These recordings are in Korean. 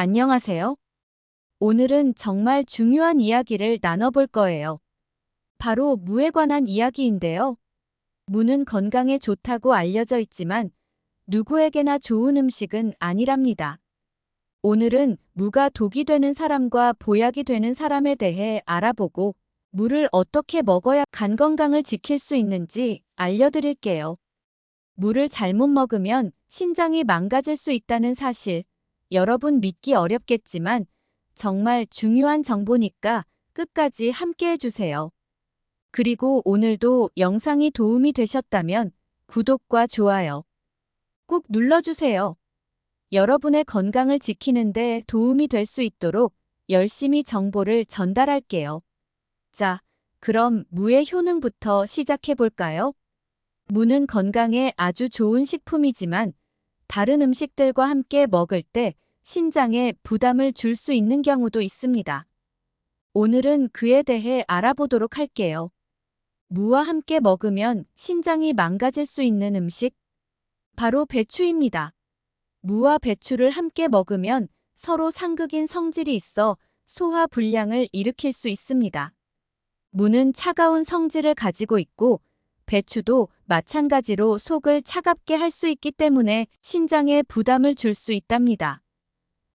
안녕하세요. 오늘은 정말 중요한 이야기를 나눠볼 거예요. 바로 무에 관한 이야기인데요. 무는 건강에 좋다고 알려져 있지만 누구에게나 좋은 음식은 아니랍니다. 오늘은 무가 독이 되는 사람과 보약이 되는 사람에 대해 알아보고 무를 어떻게 먹어야 간 건강을 지킬 수 있는지 알려드릴게요. 물을 잘못 먹으면 신장이 망가질 수 있다는 사실, 여러분 믿기 어렵겠지만 정말 중요한 정보니까 끝까지 함께 해주세요. 그리고 오늘도 영상이 도움이 되셨다면 구독과 좋아요 꾹 눌러주세요. 여러분의 건강을 지키는데 도움이 될 수 있도록 열심히 정보를 전달할게요. 자, 그럼 무의 효능부터 시작해 볼까요? 무는 건강에 아주 좋은 식품이지만 다른 음식들과 함께 먹을 때 신장에 부담을 줄 수 있는 경우도 있습니다. 오늘은 그에 대해 알아보도록 할게요. 무와 함께 먹으면 신장이 망가질 수 있는 음식? 바로 배추입니다. 무와 배추를 함께 먹으면 서로 상극인 성질이 있어 소화 불량을 일으킬 수 있습니다. 무는 차가운 성질을 가지고 있고 배추도 마찬가지로 속을 차갑게 할 수 있기 때문에 신장에 부담을 줄 수 있답니다.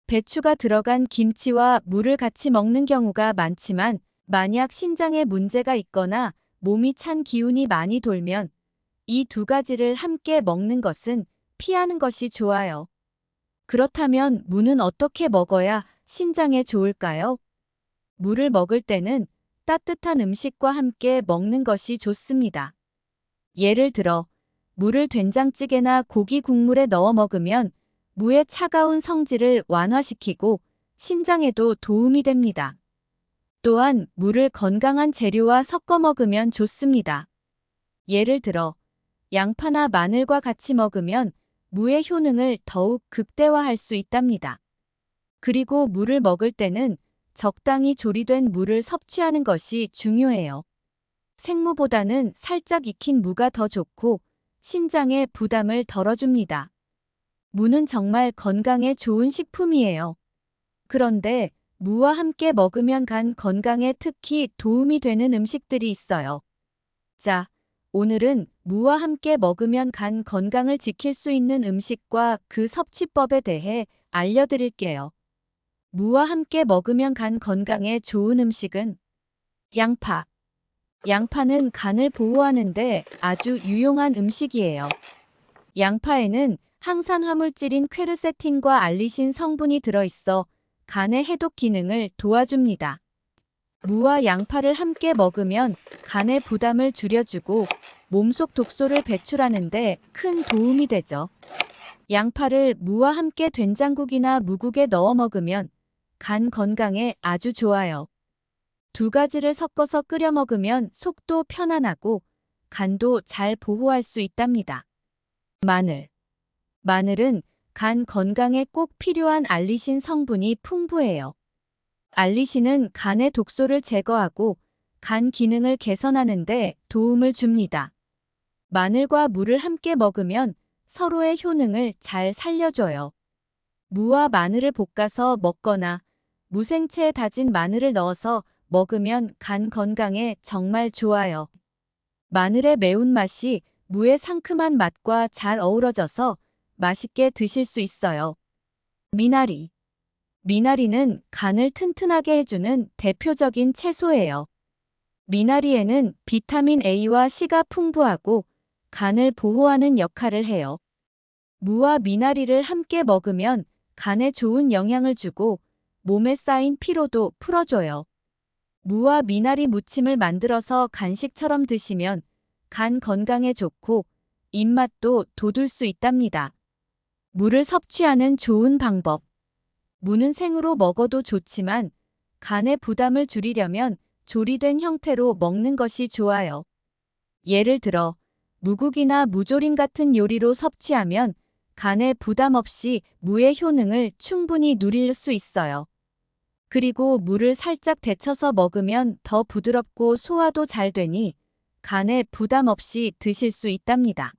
배추가 들어간 김치와 물을 같이 먹는 경우가 많지만 만약 신장에 문제가 있거나 몸이 찬 기운이 많이 돌면 이 두 가지를 함께 먹는 것은 피하는 것이 좋아요. 그렇다면 무는 어떻게 먹어야 신장에 좋을까요? 물을 먹을 때는 따뜻한 음식과 함께 먹는 것이 좋습니다. 예를 들어 물을 된장찌개나 고기 국물에 넣어 먹으면 무의 차가운 성질을 완화시키고 신장에도 도움이 됩니다. 또한 물을 건강한 재료와 섞어 먹으면 좋습니다. 예를 들어 양파나 마늘과 같이 먹으면 무의 효능을 더욱 극대화할 수 있답니다. 그리고 물을 먹을 때는 적당히 조리된 물을 섭취하는 것이 중요해요. 생무보다는 살짝 익힌 무가 더 좋고 신장에 부담을 덜어줍니다. 무는 정말 건강에 좋은 식품이에요. 그런데 무와 함께 먹으면 간 건강에 특히 도움이 되는 음식들이 있어요. 자, 오늘은 무와 함께 먹으면 간 건강을 지킬 수 있는 음식과 그 섭취법에 대해 알려드릴게요. 무와 함께 먹으면 간 건강에 좋은 음식은 양파. 양파는 간을 보호하는데 아주 유용한 음식이에요. 양파에는 항산 화물질인 퀘르세틴과 알리신 성분이 들어있어 간의 해독 기능을 도와줍니다. 무와 양파를 함께 먹으면 간의 부담을 줄여주고 몸속 독소를 배출하는데 큰 도움이 되죠. 양파를 무와 함께 된장국이나 무국에 넣어 먹으면 간 건강에 아주 좋아요. 두 가지를 섞어서 끓여 먹으면 속도 편안하고 간도 잘 보호할 수 있답니다. 마늘. 마늘은 간 건강에 꼭 필요한 알리신 성분이 풍부해요. 알리신은 간의 독소를 제거하고 간 기능을 개선하는 데 도움을 줍니다. 마늘과 물을 함께 먹으면 서로의 효능을 잘 살려줘요. 무와 마늘을 볶아서 먹거나 무생채에 다진 마늘을 넣어서 먹으면 간 건강에 정말 좋아요. 마늘의 매운맛이 무의 상큼한 맛과 잘 어우러져서 맛있게 드실 수 있어요. 미나리. 미나리는 간을 튼튼하게 해주는 대표적인 채소예요. 미나리에는 비타민 A와 C가 풍부하고 간을 보호하는 역할을 해요. 무와 미나리를 함께 먹으면 간에 좋은 영향을 주고 몸에 쌓인 피로도 풀어줘요. 무와 미나리 무침을 만들어서 간식처럼 드시면 간 건강에 좋고 입맛도 돋을 수 있답니다. 물을 섭취하는 좋은 방법. 무는 생으로 먹어도 좋지만 간의 부담을 줄이려면 조리된 형태로 먹는 것이 좋아요. 예를 들어 무국이나 무조림 같은 요리로 섭취하면 간에 부담 없이 무의 효능을 충분히 누릴 수 있어요. 그리고 물을 살짝 데쳐서 먹으면 더 부드럽고 소화도 잘 되니 간에 부담 없이 드실 수 있답니다.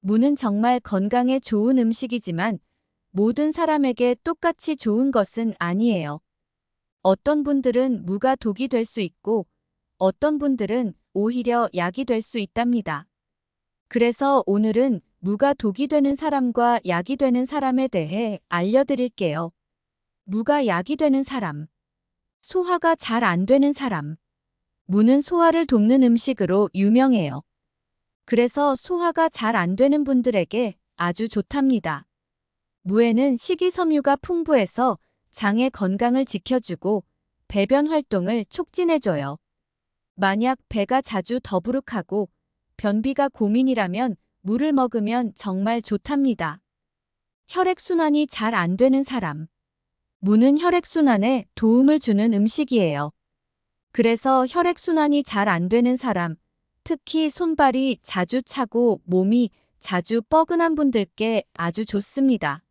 무는 정말 건강에 좋은 음식이지만 모든 사람에게 똑같이 좋은 것은 아니에요. 어떤 분들은 무가 독이 될 수 있고 어떤 분들은 오히려 약이 될 수 있답니다. 그래서 오늘은 무가 독이 되는 사람과 약이 되는 사람에 대해 알려드릴게요. 무가 약이 되는 사람. 소화가 잘 안 되는 사람. 무는 소화를 돕는 음식으로 유명해요. 그래서 소화가 잘 안 되는 분들에게 아주 좋답니다. 무에는 식이섬유가 풍부해서 장의 건강을 지켜주고 배변 활동을 촉진해줘요. 만약 배가 자주 더부룩하고 변비가 고민이라면 물을 먹으면 정말 좋답니다. 혈액순환이 잘 안 되는 사람. 무는 혈액순환에 도움을 주는 음식이에요. 그래서 혈액순환이 잘 안 되는 사람, 특히 손발이 자주 차고 몸이 자주 뻐근한 분들께 아주 좋습니다.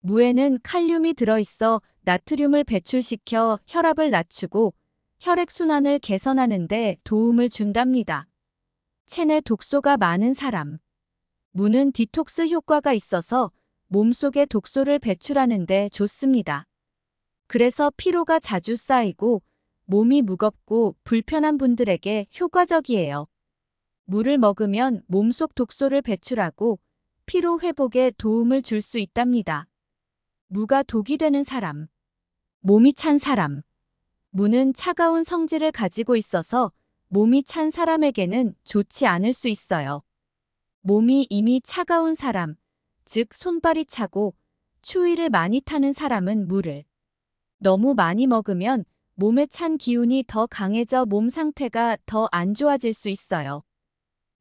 무에는 칼륨이 들어있어 나트륨을 배출시켜 혈압을 낮추고 혈액순환을 개선하는 데 도움을 준답니다. 체내 독소가 많은 사람. 무는 디톡스 효과가 있어서 몸속에 독소를 배출하는 데 좋습니다. 그래서 피로가 자주 쌓이고 몸이 무겁고 불편한 분들에게 효과적이에요. 물을 먹으면 몸속 독소를 배출하고 피로 회복에 도움을 줄 수 있답니다. 무가 독이 되는 사람. 몸이 찬 사람. 무는 차가운 성질을 가지고 있어서 몸이 찬 사람에게는 좋지 않을 수 있어요. 몸이 이미 차가운 사람, 즉 손발이 차고 추위를 많이 타는 사람은 물을 너무 많이 먹으면 몸에 찬 기운이 더 강해져 몸 상태가 더 안 좋아질 수 있어요.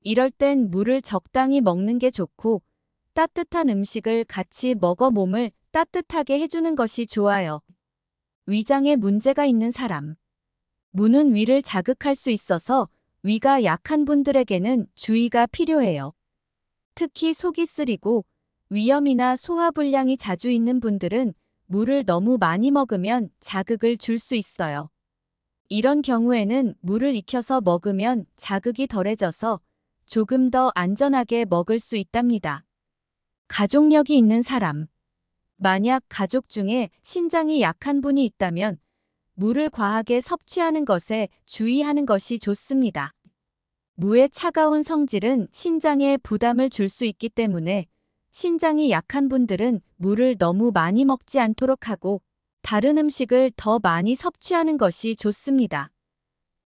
이럴 땐 물을 적당히 먹는 게 좋고 따뜻한 음식을 같이 먹어 몸을 따뜻하게 해주는 것이 좋아요. 위장에 문제가 있는 사람. 무는 위를 자극할 수 있어서 위가 약한 분들에게는 주의가 필요해요. 특히 속이 쓰리고 위염이나 소화불량이 자주 있는 분들은 물을 너무 많이 먹으면 자극을 줄 수 있어요. 이런 경우에는 물을 익혀서 먹으면 자극이 덜해져서 조금 더 안전하게 먹을 수 있답니다. 가족력이 있는 사람. 만약 가족 중에 신장이 약한 분이 있다면 물을 과하게 섭취하는 것에 주의하는 것이 좋습니다. 무의 차가운 성질은 신장에 부담을 줄 수 있기 때문에 신장이 약한 분들은 물을 너무 많이 먹지 않도록 하고 다른 음식을 더 많이 섭취하는 것이 좋습니다.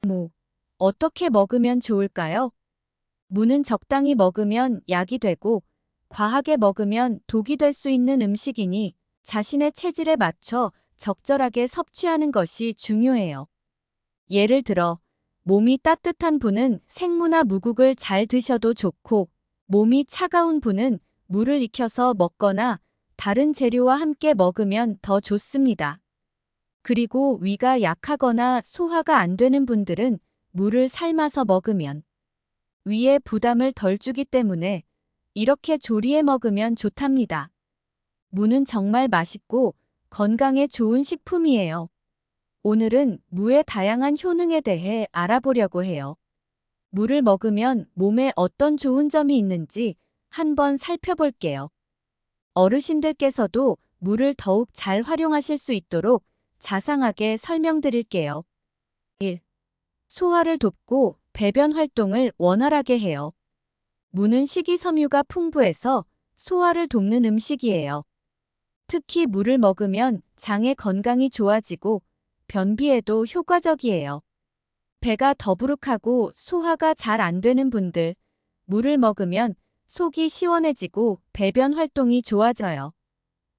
무. 어떻게 먹으면 좋을까요? 무는 적당히 먹으면 약이 되고 과하게 먹으면 독이 될 수 있는 음식이니 자신의 체질에 맞춰 적절하게 섭취하는 것이 중요해요. 예를 들어 몸이 따뜻한 분은 생무나 무국을 잘 드셔도 좋고 몸이 차가운 분은 물을 익혀서 먹거나 다른 재료와 함께 먹으면 더 좋습니다. 그리고 위가 약하거나 소화가 안 되는 분들은 물을 삶아서 먹으면 위에 부담을 덜 주기 때문에 이렇게 조리해 먹으면 좋답니다. 무는 정말 맛있고 건강에 좋은 식품이에요. 오늘은 무의 다양한 효능에 대해 알아보려고 해요. 물을 먹으면 몸에 어떤 좋은 점이 있는지 한번 살펴볼게요. 어르신들께서도 물을 더욱 잘 활용하실 수 있도록 자상하게 설명드릴게요. 1. 소화를 돕고 배변 활동을 원활하게 해요. 무는 식이섬유가 풍부해서 소화를 돕는 음식이에요. 특히 물을 먹으면 장의 건강이 좋아지고 변비에도 효과적이에요. 배가 더부룩하고 소화가 잘 안 되는 분들, 물을 먹으면 속이 시원해지고 배변 활동이 좋아져요.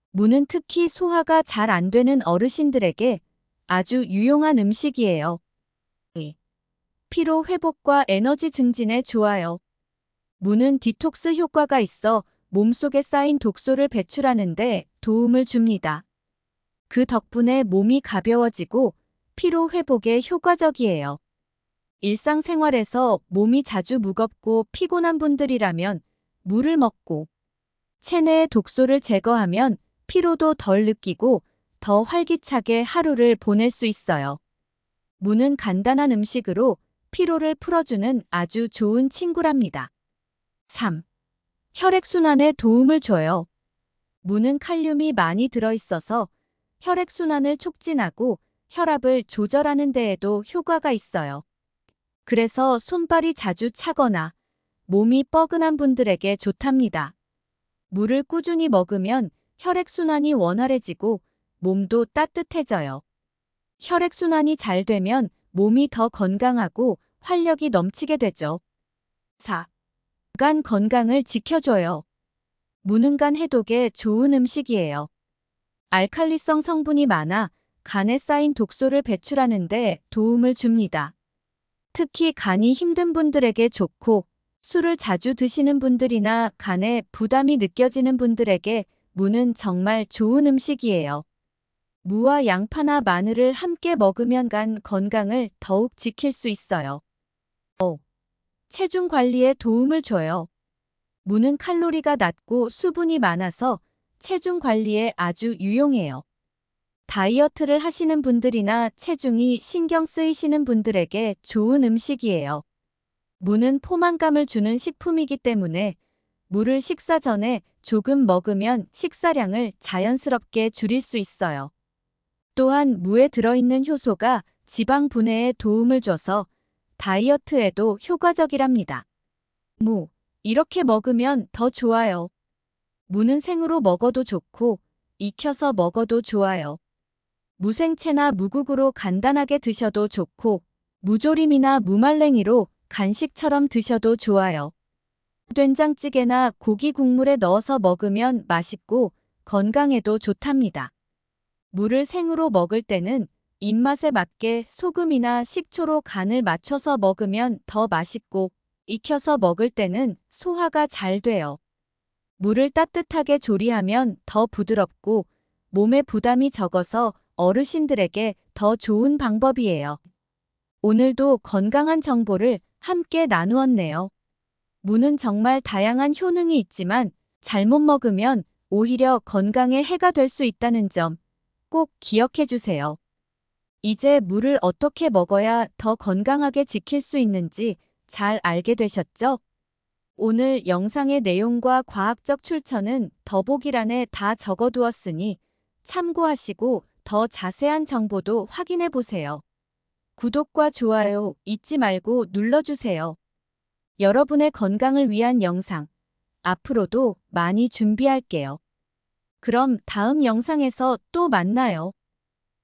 무는 특히 소화가 잘 안 되는 어르신들에게 아주 유용한 음식이에요. 피로 회복과 에너지 증진에 좋아요. 무는 디톡스 효과가 있어 몸속에 쌓인 독소를 배출하는데 도움을 줍니다. 그 덕분에 몸이 가벼워지고 피로 회복에 효과적이에요. 일상생활에서 몸이 자주 무겁고 피곤한 분들이라면 물을 먹고 체내의 독소를 제거하면 피로도 덜 느끼고 더 활기차게 하루를 보낼 수 있어요. 무는 간단한 음식으로 피로를 풀어주는 아주 좋은 친구랍니다. 3. 혈액순환에 도움을 줘요. 무는 칼륨이 많이 들어있어서 혈액순환을 촉진하고 혈압을 조절하는 데에도 효과가 있어요. 그래서 손발이 자주 차거나 몸이 뻐근한 분들에게 좋답니다. 물을 꾸준히 먹으면 혈액순환이 원활해지고 몸도 따뜻해져요. 혈액순환이 잘 되면 몸이 더 건강하고 활력이 넘치게 되죠. 4. 간 건강을 지켜줘요. 무는 간 해독에 좋은 음식이에요. 알칼리성 성분이 많아 간에 쌓인 독소를 배출하는 데 도움을 줍니다. 특히 간이 힘든 분들에게 좋고 술을 자주 드시는 분들이나 간에 부담이 느껴지는 분들에게 무는 정말 좋은 음식이에요. 무와 양파나 마늘을 함께 먹으면 간 건강을 더욱 지킬 수 있어요. 5. 체중 관리에 도움을 줘요. 무는 칼로리가 낮고 수분이 많아서 체중 관리에 아주 유용해요. 다이어트를 하시는 분들이나 체중이 신경 쓰이시는 분들에게 좋은 음식이에요. 무는 포만감을 주는 식품이기 때문에 물을 식사 전에 조금 먹으면 식사량을 자연스럽게 줄일 수 있어요. 또한 무에 들어있는 효소가 지방 분해에 도움을 줘서 다이어트에도 효과적이랍니다. 무, 이렇게 먹으면 더 좋아요. 무는 생으로 먹어도 좋고 익혀서 먹어도 좋아요. 무생채나 무국으로 간단하게 드셔도 좋고 무조림이나 무말랭이로 간식처럼 드셔도 좋아요. 된장찌개나 고기 국물에 넣어서 먹으면 맛있고 건강에도 좋답니다. 물을 생으로 먹을 때는 입맛에 맞게 소금이나 식초로 간을 맞춰서 먹으면 더 맛있고 익혀서 먹을 때는 소화가 잘 돼요. 물을 따뜻하게 조리하면 더 부드럽고 몸에 부담이 적어서 어르신들에게 더 좋은 방법이에요. 오늘도 건강한 정보를 함께 나누었네요. 무는 정말 다양한 효능이 있지만 잘못 먹으면 오히려 건강에 해가 될 수 있다는 점 꼭 기억해 주세요. 이제 물을 어떻게 먹어야 더 건강하게 지킬 수 있는지 잘 알게 되셨죠? 오늘 영상의 내용과 과학적 출처는 더보기란에 다 적어두었으니 참고하시고 더 자세한 정보도 확인해 보세요. 구독과 좋아요 잊지 말고 눌러주세요. 여러분의 건강을 위한 영상 앞으로도 많이 준비할게요. 그럼 다음 영상에서 또 만나요.